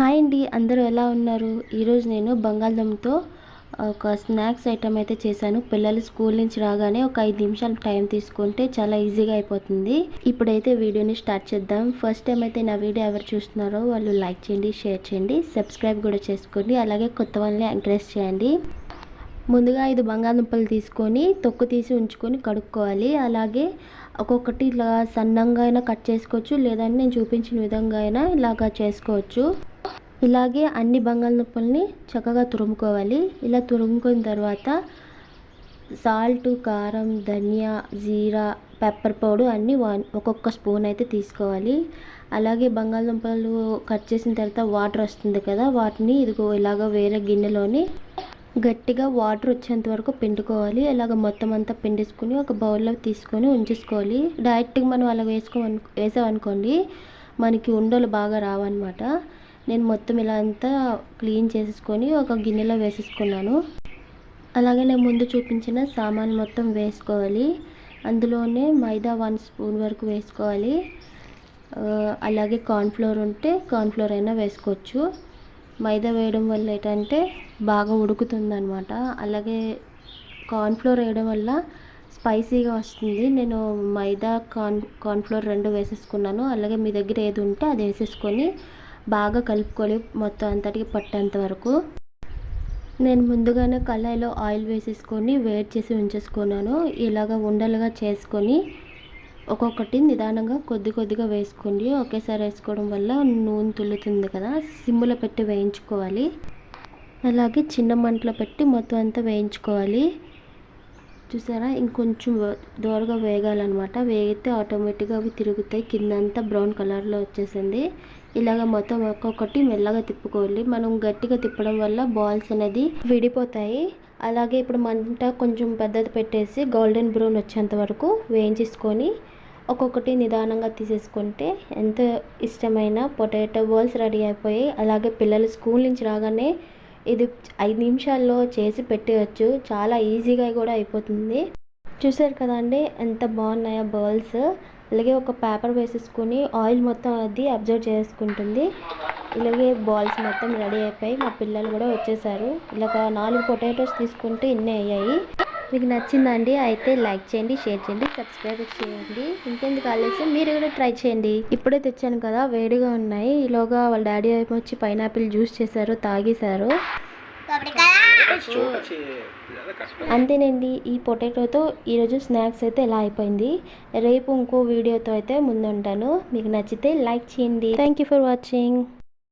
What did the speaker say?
Hi అండి అందరూ ఎలా ఉన్నారు? ఈరోజు నేను బంగాళదుంపతో ఒక స్నాక్స్ ఐటమ్ అయితే చేశాను. పిల్లలు స్కూల్ నుంచి రాగానే ఒక ఐదు నిమిషాలు టైం తీసుకుంటే చాలా ఈజీగా అయిపోతుంది. ఇప్పుడైతే వీడియోని స్టార్ట్ చేద్దాం. ఫస్ట్ టైం అయితే నా వీడియో ఎవరు చూస్తున్నారో వాళ్ళు లైక్ చేయండి షేర్ చేయండి సబ్స్క్రైబ్ కూడా చేసుకోండి అలాగే కొత్త వాళ్ళని ఎంకరేజ్ చేయండి. ముందుగా ఐదు బంగాళదుంపలు తీసుకొని తొక్కు తీసి ఉంచుకొని కడుక్కోవాలి. అలాగే ఒక్కొక్కటి ఇలా సన్నంగా అయినా కట్ చేసుకోవచ్చు లేదంటే నేను చూపించిన విధంగా అయినా ఇలాగా చేసుకోవచ్చు. ఇలాగే అన్ని బంగాళదుంపల్ని చక్కగా తురుముకోవాలి. ఇలా తురుముకున్న తర్వాత సాల్ట్ కారం ధనియా జీరా పెప్పర్ పౌడర్ అన్నీ వన్ ఒక్కొక్క స్పూన్ అయితే తీసుకోవాలి. అలాగే బంగాళదుంపలు కట్ చేసిన తర్వాత వాటర్ వస్తుంది కదా వాటిని ఇదిగో ఇలాగ వేరే గిన్నెలోని గట్టిగా వాటర్ వచ్చేంత వరకు పిండుకోవాలి. ఇలాగ మొత్తం అంతా పిండేసుకుని ఒక బౌల్లో తీసుకొని ఉంచేసుకోవాలి. డైరెక్ట్గా మనం అలా వేసుకోమను వేసామనుకోండి మనకి ఉండలు బాగా రావన్నమాట. నేను మొత్తం ఇలా అంతా క్లీన్ చేసేసుకొని ఒక గిన్నెలో వేసేసుకున్నాను. అలాగే నేను ముందు చూపించిన సామాన్ మొత్తం వేసుకోవాలి. అందులోనే మైదా వన్ స్పూన్ వరకు వేసుకోవాలి. అలాగే కార్న్ఫ్లోర్ ఉంటే కార్న్ఫ్లోర్ అయినా వేసుకోవచ్చు. మైదా వేయడం వల్ల ఏంటంటే బాగా ఉడుకుతుందనమాట అలాగే కార్న్ఫ్లోర్ వేయడం వల్ల స్పైసీగా వస్తుంది. నేను మైదా కార్న్ కార్న్ఫ్లోర్ రెండు వేసేసుకున్నాను. అలాగే మీ దగ్గర ఏది ఉంటే అది వేసేసుకొని బాగా కలుపుకొని మొత్తం అంతటికి పట్టేంత వరకు నేను ముందుగానే కళాయిలో ఆయిల్ వేసేసుకొని వేడి చేసి ఉంచేసుకున్నాను. ఇలాగ ఉండలుగా చేసుకొని ఒక్కొక్కటి నిదానంగా కొద్ది కొద్దిగా వేసుకోండి. ఒకేసారి వేసుకోవడం వల్ల నూనె తుల్లుతుంది కదా సిమ్లో పెట్టి వేయించుకోవాలి. అలాగే చిన్న మంటలో పెట్టి మొత్తం అంతా వేయించుకోవాలి. చూసారా? ఇంకొంచెం దోరగా వేగాలన్నమాట. వేగితే ఆటోమేటిక్గా అవి తిరుగుతాయి. కిందంతా బ్రౌన్ కలర్లో వచ్చేసింది. ఇలాగ మొత్తం ఒక్కొక్కటి మెల్లగా తిప్పుకోవాలి. మనం గట్టిగా తిప్పడం వల్ల బాల్స్ అనేది విడిపోతాయి. అలాగే ఇప్పుడు మంట కొంచెం పెద్దది పెట్టేసి గోల్డెన్ బ్రౌన్ వచ్చేంత వరకు వేయించేసుకొని ఒక్కొక్కటి నిదానంగా తీసేసుకుంటే ఎంత ఇష్టమైన పొటాటో బాల్స్ రెడీ అయిపోయి అలాగే పిల్లలు స్కూల్ నుంచి రాగానే ఇది ఐదు నిమిషాల్లో చేసి పెట్టేయచ్చు. చాలా ఈజీగా కూడా అయిపోతుంది. చూసారు కదండి ఎంత బాగున్నాయో బాల్స్. అలాగే ఒక పేపర్ వేసేసుకొని ఆయిల్ మొత్తం అది అబ్జర్వ్ చేసుకుంటుంది. ఇలాగే బాల్స్ మొత్తం రెడీ అయిపోయి మా పిల్లలు కూడా వచ్చేసారు. ఇలాగ నాలుగు పొటాటోస్ తీసుకుంటే ఇన్ని అయ్యాయి. మీకు నచ్చిందండి అయితే లైక్ చేయండి షేర్ చేయండి సబ్స్క్రైబ్ చేయండి. ఇంకెందుకు ఆలస్యం? మీరు కూడా ట్రై చేయండి. ఇప్పుడే తెచ్చాను కదా వేడిగా ఉన్నాయి. ఈలోగా వాళ్ళ డాడీ వచ్చి పైనాపిల్ జ్యూస్ చేశారు తాగేశారు. అంతేనండి ఈ పొటాటోతో ఈరోజు స్నాక్స్ అయితే ఎలా అయిపోయింది? రేపు ఇంకో వీడియోతో అయితే ముందుంటాను మీకు నచ్చితే లైక్ చేయండి. Thank you for watching.